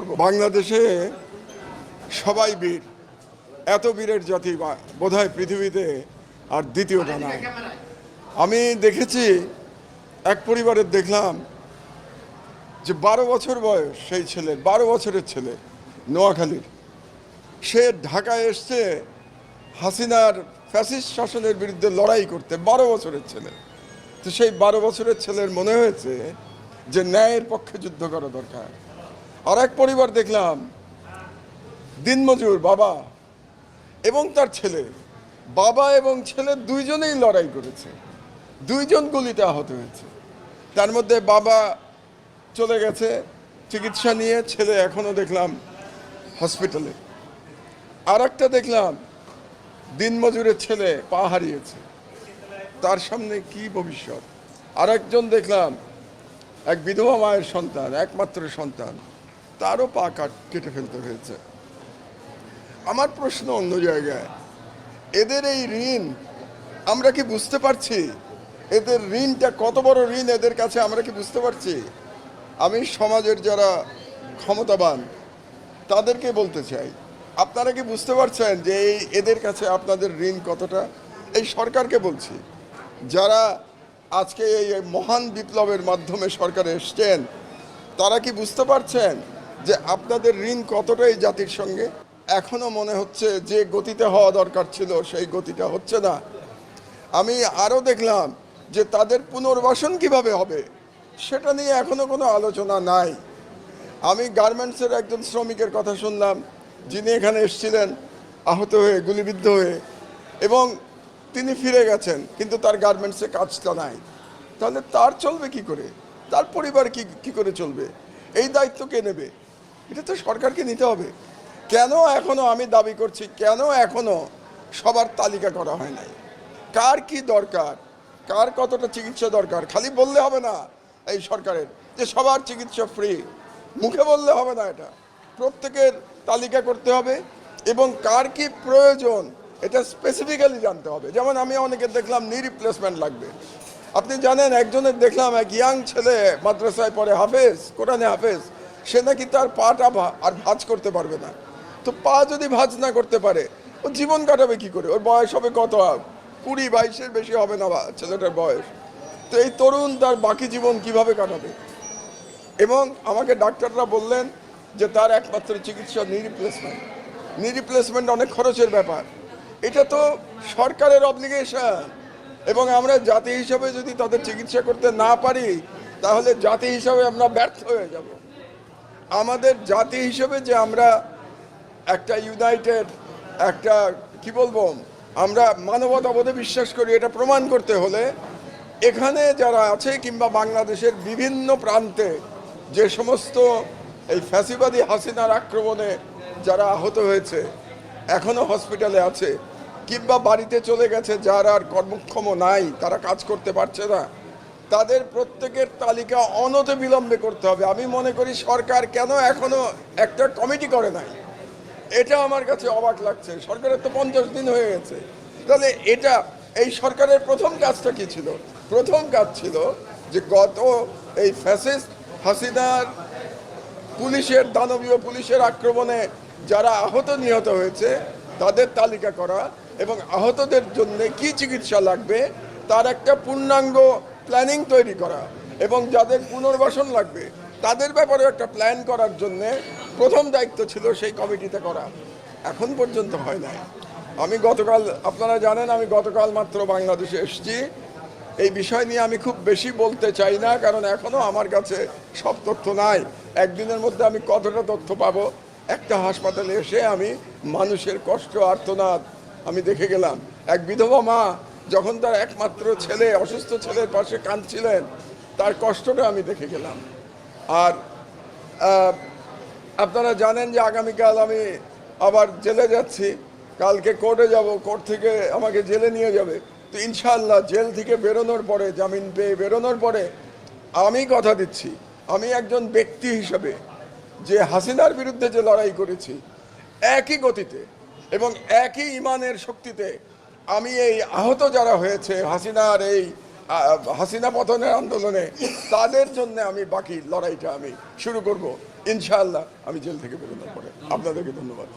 বাংলাদেশে সবাই বীর। এত বীরের জাতি বা- বোধহয় পৃথিবীতে আর দ্বিতীয়টা নাই। আমি দেখেছি, এক পরিবারের দেখলাম যে বারো বছর বয়স সেই ছেলের বারো বছরের ছেলে, নোয়াখালীর। সে ঢাকায় এসছে হাসিনার ফ্যাসিস্ট শাসনের বিরুদ্ধে লড়াই করতে, বারো বছরের ছেলে। তো সেই বারো বছরের ছেলের মনে হয়েছে যে ন্যায়ের পক্ষে যুদ্ধ করা দরকার। আর এক পরিবার দেখলাম, দিনমজুর বাবা এবং তার ছেলে। বাবা এবং ছেলে দুইজনেই লড়াই করেছে। দুইজন গুলিতে আহত হয়েছে। তার মধ্যে বাবা চলে গেছে চিকিৎসা নিয়ে, ছেলে এখনও দেখলাম হসপিটালে আর একটা দেখলাম, দিনমজুরের ছেলে পা হারিয়েছে। তার সামনে কি ভবিষ্যৎ? আর একজন দেখলাম, এক বিধবা মায়ের সন্তান, একমাত্র সন্তান। তারও পা কাট ফেলতে হয়েছে। আমার প্রশ্ন অন্য জায়গায়, এদের এই ঋণ আমরা কি বুঝতে পারছি? এদের ঋণটা কত বড় ঋণ এদের কাছে আমরা কি বুঝতে পারছি? আমি সমাজের যারা ক্ষমতাবান, তাদেরকে বলতে চাই, আপনারা কি বুঝতে পারছেন যে এই এদের কাছে আপনাদের ঋণ কতটা? এই সরকারকে বলছি, যারা আজকে এই মহান বিপ্লবের মাধ্যমে সরকারে এসছেন, তারা কি বুঝতে পারছেন যে আপনাদের ঋণ কতটা এই জাতির সঙ্গে? এখনও মনে হচ্ছে যে গতিতে হওয়া দরকার ছিল, সেই গতিটা হচ্ছে না। আমি আরও দেখলাম যে তাদের পুনর্বাসন কীভাবে হবে, সেটা নিয়ে এখনও কোনো আলোচনা নাই। আমি গার্মেন্টসের একজন শ্রমিকের কথা শুনলাম, যিনি এখানে এসেছিলেন, আহত হয়ে, গুলিবিদ্ধ হয়ে, এবং তিনি ফিরে গেছেন, কিন্তু তার গার্মেন্টসে কাজটা নাই। তাহলে তার চলবে কি করে? তার পরিবার কি কি করে চলবে? এই দায়িত্ব কে নেবে? এটা তো সরকারকে নিতে হবে। কেন এখনও আমি দাবি করছি, কেন এখনও সবার তালিকা করা হয় নাই? কার কি দরকার? কার কতটা চিকিৎসা দরকার? খালি বললে হবে না এই সরকারের যে সবার চিকিৎসা ফ্রি মুখে বললে হবে না এটা। প্রত্যেকের তালিকা করতে হবে এবং কার কি প্রয়োজন এটা স্পেসিফিক্যালি জানতে হবে। যেমন আমি অনেকের দেখলাম নি রিপ্লেসমেন্ট লাগবে। আপনি জানেন, একজনের দেখলাম এক ইয়াং ছেলে মাদ্রাসায় পড়ে, হাফেজ, কোরআনে হাফেজ। সে নাকি তার পাটা আর ভাঁজ করতে পারবে না। তো পা যদি ভাঁজ না করতে পারে, ও জীবন কাটাবে কি করে? ওর বয়স হবে কত? কুড়ি বাইশের বেশি হবে না বা- ছেলেটার বয়স। তো এই তরুণ তার বাকি জীবন কীভাবে কাটাবে? এবং আমাকে ডাক্তাররা বললেন যে তার একমাত্র চিকিৎসা নি রিপ্লেসমেন্ট নি রিপ্লেসমেন্ট অনেক খরচের ব্যাপার। এটা তো সরকারের অব্লিগেশন এবং আমরা জাতি হিসাবে যদি তাদের চিকিৎসা করতে না পারি, তাহলে জাতি হিসাবে আমরা ব্যর্থ হয়ে যাব। আমাদের জাতি হিসেবে যে আমরা একটা ইউনাইটেড একটা, কি বলব, আমরা মানবতাবোধে বিশ্বাস করি, এটা প্রমাণ করতে হলে এখানে যারা আছে কিংবা বাংলাদেশের বিভিন্ন প্রান্তে যে সমস্ত এই ফ্যাসিবাদী হাসিনার আক্রমণে যারা আহত হয়েছে, এখনও হসপিটালে আছে, কিংবা বাড়িতে চলে গেছে যার আর কর্মক্ষম নাই, তারা কাজ করতে পারছে না তাদের প্রত্যেকের তালিকা অনতে বিলম্বে করতে হবে। আমি মনে করি সরকার কেন এখনও একটা কমিটি করে নাই? এটা আমার কাছে অবাক লাগছে। সরকারের তো পঞ্চাশ দিন হয়ে গেছে। তাহলে এটা, এই সরকারের প্রথম কাজটা কি ছিল? প্রথম কাজ ছিল যে গত এই ফ্যাসিস্ট হাসিনার পুলিশের, দানবীয় পুলিশের আক্রমণে যারা আহত নিহত হয়েছে, তাদের তালিকা করা এবং আহতদের জন্য কি চিকিৎসা লাগবে, তার একটা পূর্ণাঙ্গ প্ল্যানিং তৈরি করা এবং যাদের পুনর্বাসন লাগবে, তাদের ব্যাপারে একটা প্ল্যান করার জন্যে প্রথম দায়িত্ব ছিল সেই কমিটিতে করা। এখন পর্যন্ত হয় নাই। আমি গতকাল, আপনারা জানেন আমি গতকাল মাত্র বাংলাদেশে এসেছি। এই বিষয় নিয়ে আমি খুব বেশি বলতে চাই না, কারণ এখনও আমার কাছে সব তথ্য নাই। একদিনের মধ্যে আমি কতটা তথ্য পাবো? একটা হাসপাতালে এসে আমি মানুষের কষ্ট, আর্তনাদ আমি দেখে গেলাম। এক বিধবা মা যখন তার একমাত্র ছেলে, অসুস্থ ছেলের পাশে কাঁদছিলেন, তার কষ্টটা আমি দেখে গেলাম। আর আপনারা জানেন যে আগামীকাল আমি আবার জেলে যাচ্ছি। কালকে কোর্টে যাব, কোর্ট থেকে আমাকে জেলে নিয়ে যাবে। তো ইনশাল্লাহ জেল থেকে বেরোনোর পরে, জামিন পেয়ে বেরোনোর পরে আমি কথা দিচ্ছি। আমি একজন ব্যক্তি হিসাবে যে হাসিনার বিরুদ্ধে যে লড়াই করেছি, একই গতিতে এবং একই ইমানের শক্তিতে আমি এই আহত যারা হয়েছে, হাসিনার এই হাসিনা পতনের আন্দোলনে, তাদের জন্য আমি বাকি লড়াইটা আমি শুরু করব। ইনশাআল্লাহ, আমি জেল থেকে বেরোনোর পরে আপনাদেরকে ধন্যবাদ।